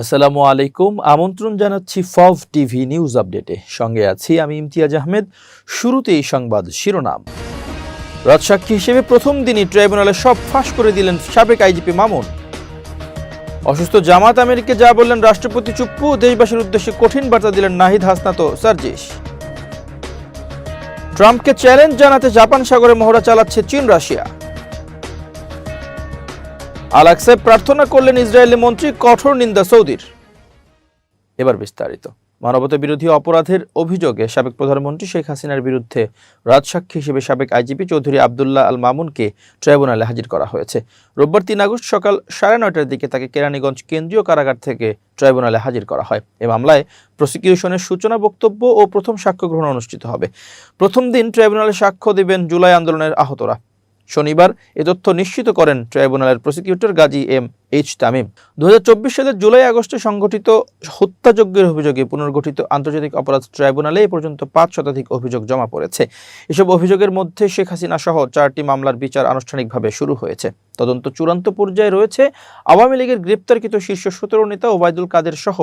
আসসালামু আলাইকুম। আমন্ত্রণ জানাচ্ছি ফভ টিভি নিউজ আপডেটে। সঙ্গে আছি আমি ইমতিয়াজ আহমেদ। শুরুতেই সংবাদ শিরোনাম। রাজসাক্ষী হিসেবে প্রথম দিনই ট্রাইব্যুনালে সব ফাঁস করে দিলেন সাবেক আইজিপি মামুন। অসুস্থ জামাত আমিরকে যা বললেন রাষ্ট্রপতি চুপ্পু, দেশবাসীর উদ্দেশ্যে কঠিন বার্তা দিলেন নাহিদ হাসনাত সার্জিস। ট্রাম্পকে চ্যালেঞ্জ জানাতে জাপান সাগরে মহড়া চালাচ্ছে চীন, রাশিয়া। আলাক্সায় প্রার্থনা করলেন ইসরায়েলি মন্ত্রী কঠোর নিন্দা সৌদির। এবার বিস্তারিত। মানবতা বিরোধী অপরাধের অভিযোগে সাবেক প্রধানমন্ত্রী শেখ হাসিনার বিরুদ্ধে রাজসাক্ষী হিসেবে সাবেক আইজিপি চৌধুরী আবদুল্লাহ আল মামুনকে ট্রাইব্যুনালে হাজির করা হয়েছে। রোববার তিন আগস্ট সকাল সাড়ে নয়টার দিকে তাকে কেরানীগঞ্জ কেন্দ্রীয় কারাগার থেকে ট্রাইব্যুনালে হাজির করা হয়। এ মামলায় প্রসিকিউশনের সূচনা, বক্তব্য ও প্রথম সাক্ষ্য গ্রহণ অনুষ্ঠিত হবে। প্রথম দিন ট্রাইব্যুনালে সাক্ষ্য দেবেন জুলাই আন্দোলনের আহতরা। শনিবার এ তথ্য নিশ্চিত করেন ট্রাইব্যুনালের prosecutor Gazi M H Tamim. দু হাজার চব্বিশ সালের জুলাই আগস্টে সংগঠিত হত্যাযজ্ঞের অভিযোগে পুনর্গঠিত আন্তর্জাতিক অপরাধ ট্রাইব্যুনালে এ পর্যন্ত পাঁচ শতাধিক অভিযোগ জমা পড়েছে। এসব অভিযোগের মধ্যে শেখ হাসিনা সহ চারটি মামলার বিচার আনুষ্ঠানিকভাবে শুরু হয়েছে। তদন্ত চূড়ান্ত পর্যায়ে রয়েছে আওয়ামী লীগের গ্রেপ্তারকৃত শীর্ষ সতেরো নেতা ওবায়দুল কাদের সহ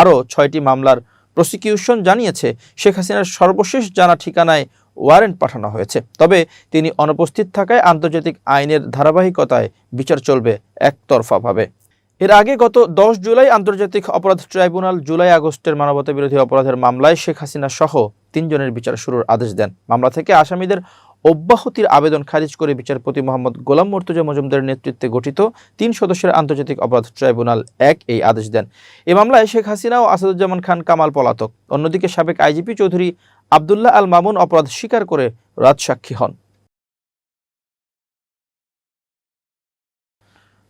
আরও ছয়টি মামলার প্রসিকিউশন জানিয়েছে শেখ হাসিনার সর্বশেষ জানা ঠিকানায় ওয়ারেন্ট পাঠানো হয়েছে। তবে তিনি অনুপস্থিত থাকায় আন্তর্জাতিক আইনের ধারাবাহিকতায় বিচার চলবে একতরফাভাবে। এর আগে গত দশ জুলাই আন্তর্জাতিক অপরাধ ট্রাইব্যুনাল জুলাই আগস্টের মানবতা বিরোধী অপরাধের মামলায় শেখ হাসিনা সহ তিনজনের বিচার শুরুর আদেশ দেন। মামলা থেকে আসামিদের অব্যাহতির আবেদন খারিজ করে বিচারপতি মোহাম্মদ গোলাম মর্তুজা মজুমদারের নেতৃত্বে গঠিত তিন সদস্যের আন্তর্জাতিক অপরাধ ট্রাইব্যুনাল এক এই আদেশ দেন। এ মামলায় শেখ হাসিনা ও আসাদুজ্জামান খান কামাল পলাতক। অন্যদিকে সাবেক আইজিপি চৌধুরী আবদুল্লাহ আল মামুন অপরাধ স্বীকার করে রাজসাক্ষী হন।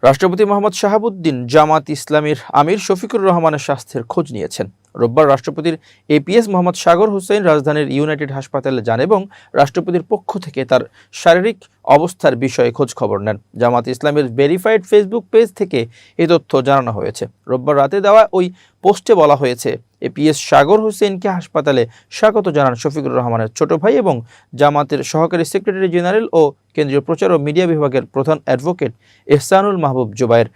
রাষ্ট্রপতি মোহাম্মদ শাহাবুদ্দিন জামাত ইসলামীর আমির শফিকুর রহমানের স্বাস্থ্যের খোঁজ নিয়েছেন। রোববার রাষ্ট্রপতির এপিএস মোহাম্মদ সাগর হোসেন রাজধানীর ইউনাইটেড হাসপাতালে যান এবং রাষ্ট্রপতির পক্ষ থেকে তার শারীরিক অবস্থার বিষয়ে খোঁজ খবর নেন। জামাত ইসলামের ভেরিফাইড ফেসবুক পেজ থেকে এ তথ্য জানানো হয়েছে। রোববার রাতে দেওয়া ওই পোস্টে বলা হয়েছে এপিএস সাগর হোসেনকে হাসপাতালে স্বাগত জানান শফিকুর রহমানের ছোট ভাই এবং জামাতের সহকারী সেক্রেটারি জেনারেল ও কেন্দ্রীয় প্রচার ও মিডিয়া বিভাগের প্রধান অ্যাডভোকেট এহসানুল মাহবুব জুবায়ের।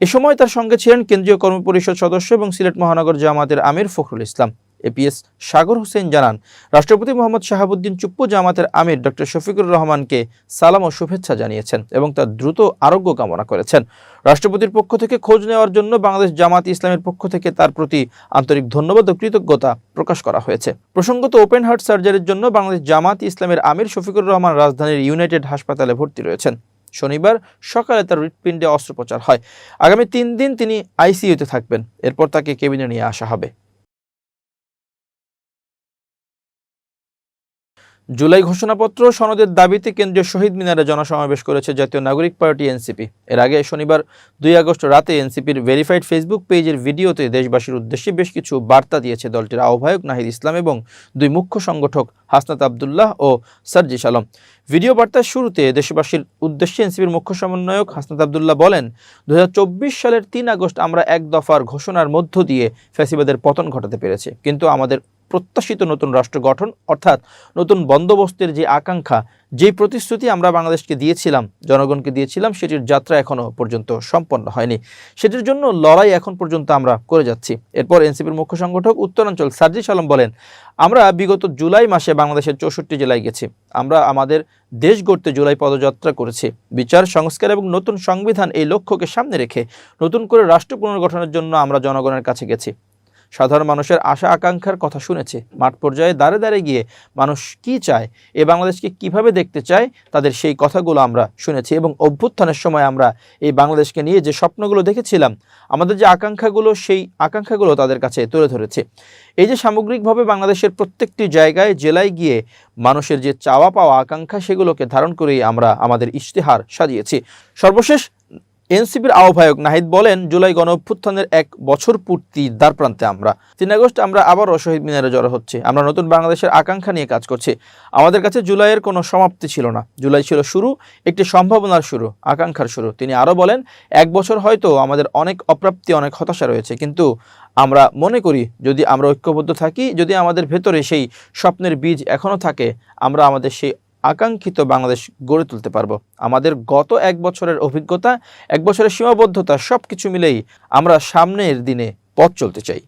এ সময় তার সঙ্গে ছিলেন কেন্দ্রীয় কর্মপরিষদ সদস্য এবং সিলেট মহানগর জামাতের আমির ফখরুল ইসলাম। এপিএস সাগর হোসেন জানান, রাষ্ট্রপতি মোহাম্মদ শাহাবুদ্দিন চুপ্পু জামাতের আমির ডক্টর শফিকুর রহমানকে সালাম ও শুভেচ্ছা জানিয়েছেন এবং তার দ্রুত আরোগ্য কামনা করেছেন। রাষ্ট্রপতির পক্ষ থেকে খোঁজ নেওয়ার জন্য বাংলাদেশ জামাত ইসলামের পক্ষ থেকে তার প্রতি আন্তরিক ধন্যবাদ ও কৃতজ্ঞতা প্রকাশ করা হয়েছে। প্রসঙ্গত, ওপেন হার্ট সার্জারির জন্য বাংলাদেশ জামাত ইসলামের আমির শফিকুর রহমান রাজধানীর ইউনাইটেড হাসপাতালে ভর্তি রয়েছেন। শনিবার সকালে তার হৃৎপিণ্ডে অস্ত্রোপচার হয়। আগামী তিন দিন তিনি আইসিইউতে থাকবেন। এরপর তাকে কেবিনে নিয়ে আসা হবে। জুলাই ঘোষণাপত্র সনদের দাবিতে কেন্দ্রীয় শহীদ মিনারে জনসমাবেশ করেছে জাতীয় নাগরিক পার্টি এনসিপি। এর আগে শনিবার দুই আগস্ট রাতে এনসিপির ভেরিফাইড ফেসবুক পেজের ভিডিওতে দেশবাসীর উদ্দেশ্যে বেশ কিছু বার্তা দিয়েছে দলটির আহ্বায়ক নাহিদ ইসলাম এবং দুই মুখ্য সংগঠক হাসনাত আবদুল্লাহ ও সার্জিস আলম। ভিডিও বার্তার শুরুতে দেশবাসীর উদ্দেশ্যে এনসিপির মুখ্য সমন্বয়ক হাসনাত আবদুল্লাহ বলেন দু হাজার চব্বিশ সালের তিন আগস্ট আমরা এক দফার ঘোষণার মধ্য দিয়ে ফ্যাসিবাদের পতন ঘটাতে পেরেছি। কিন্তু আমাদের প্রত্যাশিত নতুন রাষ্ট্র গঠন, অর্থাৎ নতুন বন্দোবস্তের যে আকাঙ্ক্ষা, যেই প্রতিশ্রুতি আমরা বাংলাদেশকে দিয়েছিলাম, জনগণকে দিয়েছিলাম, সেটির যাত্রা এখনও পর্যন্ত সম্পন্ন হয়নি। সেটির জন্য লড়াই এখন পর্যন্ত আমরা করে যাচ্ছি। এরপর এনসিপির মুখ্য সংগঠক উত্তরাঞ্চল সার্জিস আলম বলেন, আমরা বিগত জুলাই মাসে বাংলাদেশের চৌষট্টি জেলায় গেছি। আমরা আমাদের দেশ গড়তে জুলাই পদযাত্রা করেছি। বিচার, সংস্কার এবং নতুন সংবিধান এই লক্ষ্যকে সামনে রেখে নতুন করে রাষ্ট্র পুনর্গঠনের জন্য আমরা জনগণের কাছে গেছি। সাধারণ মানুষের আশা আকাঙ্ক্ষার কথা শুনেছে। মাঠ পর্যায়ে দাঁড়ে দাঁড়ে গিয়ে মানুষ কি চায়, এ বাংলাদেশকে কীভাবে দেখতে চায়, তাদের সেই কথাগুলো আমরা শুনেছি এবং অভ্যুত্থানের সময় আমরা এই বাংলাদেশকে নিয়ে যে স্বপ্নগুলো দেখেছিলাম, আমাদের যে আকাঙ্ক্ষাগুলো, সেই আকাঙ্ক্ষাগুলো তাদের কাছে তুলে ধরেছে। এই যে সামগ্রিকভাবে বাংলাদেশের প্রত্যেকটি জায়গায়, জেলায় গিয়ে মানুষের যে চাওয়া পাওয়া আকাঙ্ক্ষা, সেগুলোকে ধারণ করেই আমরা আমাদের ইশতেহার সাজিয়েছি। সর্বশেষ এনসিপির আহ্বায়ক নাহিদ বলেন, জুলাই গণ অভ্যুত্থানের এক বছর পূর্তি দ্বার প্রান্তে আমরা। তিন আগস্ট আমরা আবারও শহীদ মিনারে জড়ো হচ্ছে। আমরা নতুন বাংলাদেশের আকাঙ্ক্ষা নিয়ে কাজ করছি। আমাদের কাছে জুলাইয়ের কোনো সমাপ্তি ছিল না। জুলাই ছিল শুরু, একটি সম্ভাবনার শুরু, আকাঙ্ক্ষার শুরু। তিনি আরও বলেন, এক বছর হয়তো আমাদের অনেক অপ্রাপ্তি, অনেক হতাশা রয়েছে। কিন্তু আমরা মনে করি, যদি আমরা ঐক্যবদ্ধ থাকি, যদি আমাদের ভেতরে সেই স্বপ্নের বীজ এখনও থাকে, আমরা আমাদের সেই আকাঙ্ক্ষিত বাংলাদেশ গড়ে তুলতে পারব। আমাদের গত এক বছরের অভিজ্ঞতা, এক বছরের সীমাবদ্ধতা সব কিছু মিলেই আমরা সামনের দিনে পথ চলতে চাই।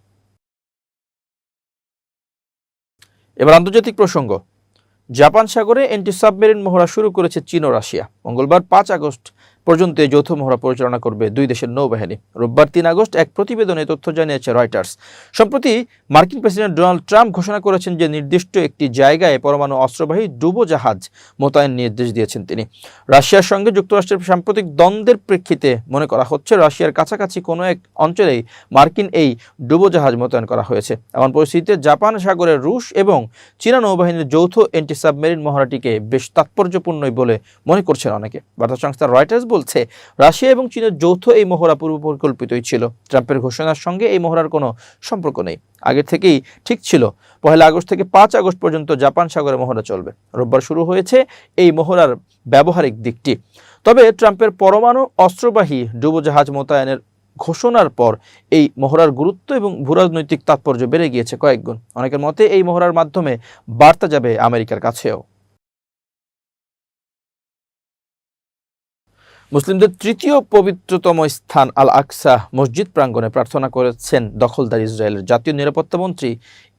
এবার আন্তর্জাতিক প্রসঙ্গ। জাপান সাগরে এন্টি সাবমেরিন মহড়া শুরু করেছে চীন ও রাশিয়া। মঙ্গলবার পাঁচ আগস্ট পর্যন্ত এই যৌথ মহড়া পরিচালনা করবে দুই দেশের নৌবাহিনী। রোববার তিন আগস্ট এক প্রতিবেদনে তথ্য জানিয়েছে রয়টার্স। সম্প্রতি মার্কিন প্রেসিডেন্ট ডোনাল্ড ট্রাম্প ঘোষণা করেছেন যে নির্দিষ্ট একটি জায়গায় পরমাণু অস্ত্রবাহী ডুবোজাহাজ মোতায়েন নির্দেশ দিয়েছেন তিনি। রাশিয়ার সঙ্গে যুক্তরাষ্ট্রের সাম্প্রতিক দ্বন্দ্বের প্রেক্ষিতে মনে করা হচ্ছে, রাশিয়ার কাছাকাছি কোনো এক অঞ্চলেই মার্কিন এই ডুবোজাহাজ মোতায়েন করা হয়েছে। এমন পরিস্থিতিতে জাপান, সাগরের রুশ এবং চীনা নৌবাহিনীর যৌথ এন্টি সাবমেরিন মহড়াটিকে বেশ তাৎপর্যপূর্ণই বলে মনে করছেন অনেকে। বার্তা সংস্থা রয়টার্স বলছে, রাশিয়া এবং চীনের যৌথ এই মহড়া পূর্ব পরিকল্পিতই ছিল। ট্রাম্পের ঘোষণার সঙ্গে এই মহড়ার কোনো সম্পর্ক নেই। আগে থেকেই ঠিক ছিল। পহেলা আগস্ট থেকে পাঁচ আগস্ট পর্যন্ত জাপান সাগরে মহড়া চলবে। রোববার শুরু হয়েছে এই মহড়ার ব্যবহারিক দিকটি। তবে ট্রাম্পের পরমাণু অস্ত্রবাহী ডুবোজাহাজ মোতায়েনের ঘোষণার পর এই মহড়ার গুরুত্ব এবং ভূরাজনৈতিক তাৎপর্য বেড়ে গিয়েছে কয়েকগুণ। অনেকের মতে এই মহড়ার মাধ্যমে বার্তা যাবে আমেরিকার কাছেও। মুসলিমদের তৃতীয় পবিত্রতম স্থান আল আকসা মসজিদ প্রাঙ্গণে প্রার্থনা করেছেন দখলদার ইসরায়েলের জাতীয় নিরাপত্তা মন্ত্রী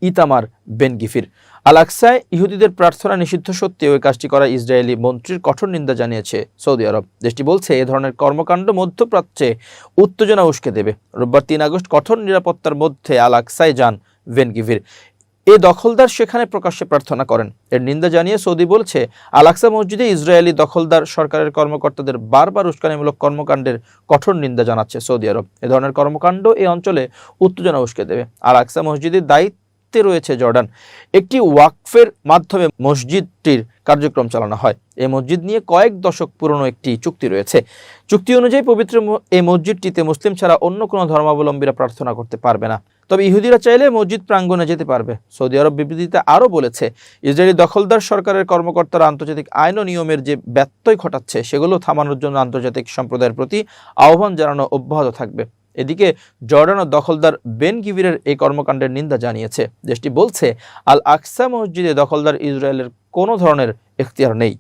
ইতামার বেন গিফির আল আকসায় ইহুদিদের প্রার্থনা নিষিদ্ধ সত্ত্বেও এই কাজটি করা ইসরায়েলি মন্ত্রীর কঠোর নিন্দা জানিয়েছে সৌদি আরব। দেশটি বলছে, এ ধরনের কর্মকাণ্ড মধ্যপ্রাচ্যে উত্তেজনা উস্কে দেবে। রোববার তিন আগস্ট কঠোর নিরাপত্তার মধ্যে আল আকসায় যান ভেন গিভির এ দখলদার সেখানে প্রকাশ্যে প্রার্থনা করেন। এর নিন্দা জানিয়ে সৌদি বলছে আলাক্সা মসজিদে ইসরায়েলি দখলদার সরকারের কর্মকর্তাদের বারবার উস্কানিমূলক কর্মকাণ্ডের কঠোর নিন্দা জানাচ্ছে সৌদি আরব। এ ধরনের কর্মকাণ্ড এই অঞ্চলে উত্তেজনা উস্কে দেবে। আলাক্সা মসজিদের দায়িত্বে রয়েছে জর্ডান। একটি ওয়াকফের মাধ্যমে মসজিদটির কার্যক্রম চালানো হয়। এই মসজিদ নিয়ে কয়েক দশক পুরনো একটি চুক্তি রয়েছে। চুক্তি অনুযায়ী পবিত্র এই মসজিদটিতে মুসলিম ছাড়া অন্য কোনো ধর্মাবলম্বীরা প্রার্থনা করতে পারবে না। তবে ইহুদিরা চাইলে মসজিদ প্রাঙ্গণে যেতে পারবে। সৌদি আরব বিবৃতিতে আরও বলেছে, ইসরায়েলি দখলদার সরকারের কর্মকর্তারা আন্তর্জাতিক আইন ও নিয়মের যে ব্যত্যয় ঘটাচ্ছে, সেগুলো থামানোর জন্য আন্তর্জাতিক সম্প্রদায়ের প্রতি আহ্বান জানানো অব্যাহত থাকবে। এদিকে জর্ডান ও দখলদার বেন গিভিরের এই কর্মকাণ্ডের নিন্দা জানিয়েছে। দেশটি বলছে আল আকসা মসজিদে দখলদার ইসরায়েলের কোনো ধরনের এখতিয়ার নেই।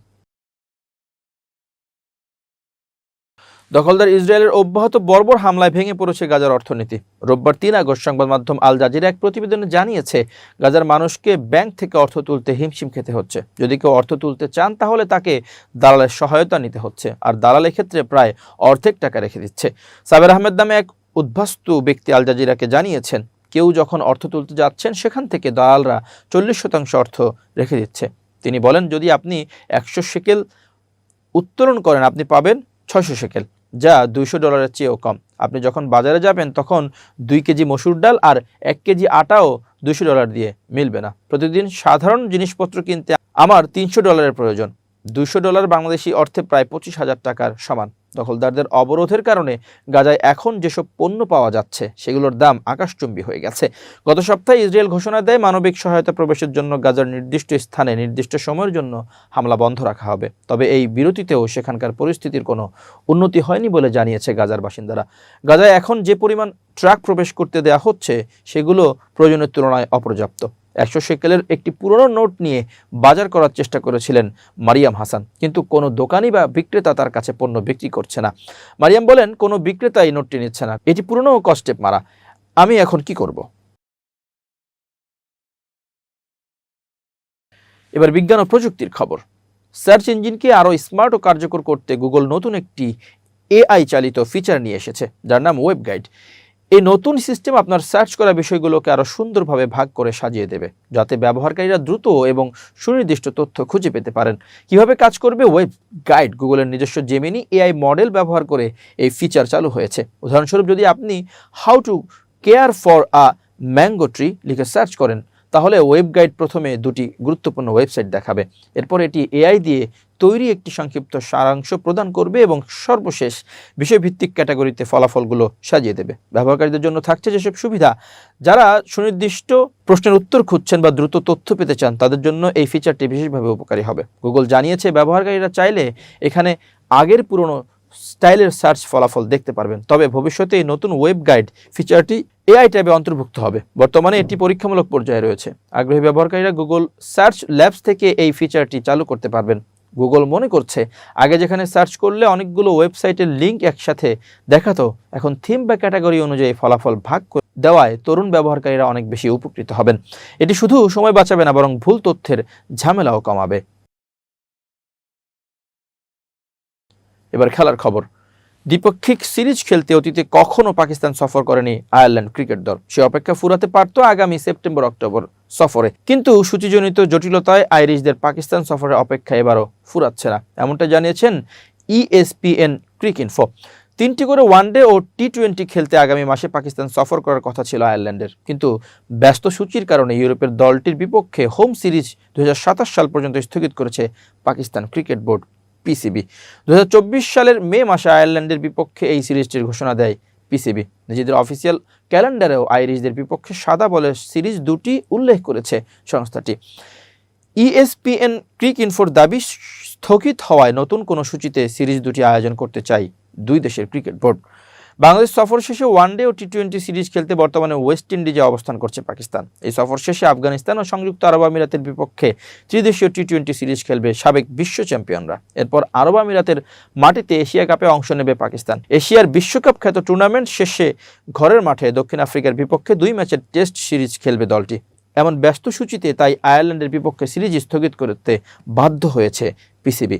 দখলদার ইসরায়েলের অব্যাহত বর্বর হামলায় ভেঙে পড়েছে গাজার অর্থনীতি। রোববার তিন আগস্ট সংবাদ মাধ্যম আল জাজিরা এক প্রতিবেদনে জানিয়েছে, গাজার মানুষকে ব্যাংক থেকে অর্থ তুলতে হিমশিম খেতে হচ্ছে। যদি কেউ অর্থ তুলতে চান, তাহলে তাকে দালালের সহায়তা নিতে হচ্ছে। আর দালালের ক্ষেত্রে প্রায় অর্ধেক টাকা রেখে দিচ্ছে। সাবের আহমেদ নামে এক উদ্ভাস্তু ব্যক্তি আল জাজিরাকে জানিয়েছেন, কেউ যখন অর্থ তুলতে যাচ্ছেন, সেখান থেকে দালালরা চল্লিশ শতাংশ অর্থ রেখে দিচ্ছে। তিনি বলেন, যদি আপনি একশো সেকেল উত্তোলন করেন, আপনি পাবেন ছয়শো সেকেল। যা দুইশো ডলারের চেয়েও কম। আপনি যখন বাজারে যাবেন, তখন দুই কেজি মসুর ডাল আর এক কেজি আটাও দুশো ডলার দিয়ে মিলবে না। প্রতিদিন সাধারণ জিনিসপত্র কিনতে আমার তিনশো ডলারের প্রয়োজন। দুশো ডলার বাংলাদেশি অর্থে প্রায় পঁচিশ হাজার টাকার সমান। দখলদারদের অবরোধের কারণে গাজায় এখন যেসব পণ্য পাওয়া যাচ্ছে, সেগুলোর দাম আকাশচুম্বী হয়ে গেছে। গত সপ্তাহে ইসরায়েল ঘোষণা দেয় মানবিক সহায়তা প্রবেশের জন্য গাজার নির্দিষ্ট স্থানে নির্দিষ্ট সময়ের জন্য হামলা বন্ধ রাখা হবে। তবে এই বিরতিতেও সেখানকার পরিস্থিতির কোনো উন্নতি হয়নি বলে জানিয়েছে গাজার বাসিন্দারা। গাজায় এখন যে পরিমাণ ট্রাক প্রবেশ করতে দেওয়া হচ্ছে, সেগুলো প্রয়োজনের তুলনায় অপর্যাপ্ত। একশো সেকেলের একটি পুরনো নোট নিয়ে বাজার করার চেষ্টা করেছিলেন মারিয়াম হাসান। কিন্তু কোনো দোকানি বা বিক্রেতা তার কাছে পণ্য বিক্রি করছে না। মারিয়াম বলেন, কোনো বিক্রেতা এই নোটটি নিচ্ছে না। এটি পুরনো কষ্টে মারা। আমি এখন কি করব? এবার বিজ্ঞান ও প্রযুক্তির খবর। সার্চ ইঞ্জিনকে আরও স্মার্ট ও কার্যকর করতে গুগল নতুন একটি এআই চালিত ফিচার নিয়ে এসেছে, যার নাম ওয়েব গাইড এই নতুন সিস্টেম আপনার সার্চ করা বিষয়গুলোকে আরও সুন্দরভাবে ভাগ করে সাজিয়ে দেবে, যাতে ব্যবহারকারীরা দ্রুত এবং সুনির্দিষ্ট তথ্য খুঁজে পেতে পারেন। কীভাবে কাজ করবে? ওয়েব গাইড গুগলের নিজস্ব জেমিনি এআই মডেল ব্যবহার করে এই ফিচার চালু হয়েছে। উদাহরণস্বরূপ যদি আপনি how to care for a mango tree লিখে সার্চ করেন, তাহলে ওয়েব গাইড প্রথমে দুটি গুরুত্বপূর্ণ ওয়েবসাইট দেখাবে। এরপর এটি এআই দিয়ে তৈরি একটি সংক্ষিপ্ত সারাংশ প্রদান করবে এবং সর্বশেষ বিষয়ভিত্তিক ক্যাটাগরিতে ফলাফলগুলো সাজিয়ে দেবে। ব্যবহারকারীদের জন্য থাকছে যেসব সুবিধা, যারা সুনির্দিষ্ট প্রশ্নের উত্তর খুঁজছেন বা দ্রুত তথ্য পেতে চান, তাদের জন্য এই ফিচারটি বিশেষভাবে উপকারী হবে। গুগল জানিয়েছে, ব্যবহারকারীরা চাইলে এখানে আগের পুরনো স্টাইলের সার্চ ফলাফল দেখতে পারবেন। তবে ভবিষ্যতে এই নতুন ওয়েব গাইড ফিচারটি এআই ট্যাবে অন্তর্ভুক্ত হবে। বর্তমানে এটি পরীক্ষামূলক পর্যায়ে রয়েছে। আগ্রহী ব্যবহারকারীরা গুগল সার্চ ল্যাবস থেকে এই ফিচারটি চালু করতে পারবেন। গুগল মনে করছে। আগে যেখানে সার্চ করলে অনেকগুলো ওয়েবসাইটের লিঙ্ক একসাথে দেখাতো। এখন থিম বা ক্যাটাগরি অনুযায়ী ফলাফল ভাগ করে দেওয়ায় তরুণ ব্যবহারকারীরা অনেক বেশি উপকৃত হবেন। এটি শুধু সময় বাঁচাবে না, বরং ভুল তথ্যের ঝামেলাও কমাবে। এবার খেলার খবর। দ্বিপাক্ষিক সিরিজ খেলতে অতীতে কখনো পাকিস্তান সফর করেনি আয়ারল্যান্ড ক্রিকেট দল। সে অপেক্ষা ফুরাতে পারত আগামী সেপ্টেম্বর, অক্টোবর সফরে। কিন্তু সূচিজনিত জটিলতায় আইরিশদের পাকিস্তান সফরের অপেক্ষা এবারও ফুরাচ্ছে না। এমনটা জানিয়েছেন E ইএসপিএন ক্রিক ইনফো। তিনটি করে ওয়ানডে ও টি টোয়েন্টি খেলতে আগামী মাসে পাকিস্তান সফর করার কথা ছিল আয়ারল্যান্ডের। কিন্তু ব্যস্ত সূচির কারণে ইউরোপের দলটির বিপক্ষে হোম সিরিজ দু হাজার সাতাশ সাল পর্যন্ত স্থগিত করেছে পাকিস্তান ক্রিকেট বোর্ড। পিসিবি। দু সালের মে মাসে আয়ারল্যান্ডের বিপক্ষে এই সিরিজটির ঘোষণা দেয় পিসিবি। নিজেদের অফিসিয়াল ক্যালেন্ডারেও আইরিশদের বিপক্ষে সাদা বলের সিরিজ দুটি উল্লেখ করেছে সংস্থাটি। ইএসপিএন ক্রিক ইনফোর দাবি, স্থগিত হওয়ায় নতুন কোনো সূচিতে সিরিজ দুটি আয়োজন করতে চাই দুই দেশের ক্রিকেট বোর্ড। বাংলাদেশ সফর শেষে ওয়ানডে ও টি টোয়েন্টি সিরিজ খেলতে বর্তমানে ওয়েস্ট ইন্ডিজে অবস্থান করছে পাকিস্তান। এই সফর শেষে আফগানিস্তান ও সংযুক্ত আরব আমিরাতের বিপক্ষে ত্রিদেশীয় টি টোয়েন্টি সিরিজ খেলবে সাবেক বিশ্ব চ্যাম্পিয়নরা। এরপর আরব আমিরাতের মাটিতে এশিয়া কাপে অংশ নেবে পাকিস্তান। এশিয়ার বিশ্বকাপ খ্যাত টুর্নামেন্ট শেষে ঘরের মাঠে দক্ষিণ আফ্রিকার বিপক্ষে দুই ম্যাচের টেস্ট সিরিজ খেলবে দলটি। এমন ব্যস্ত সূচিতে তাই আয়ারল্যান্ডের বিপক্ষে সিরিজ স্থগিত করতে বাধ্য হয়েছে পিসিবি।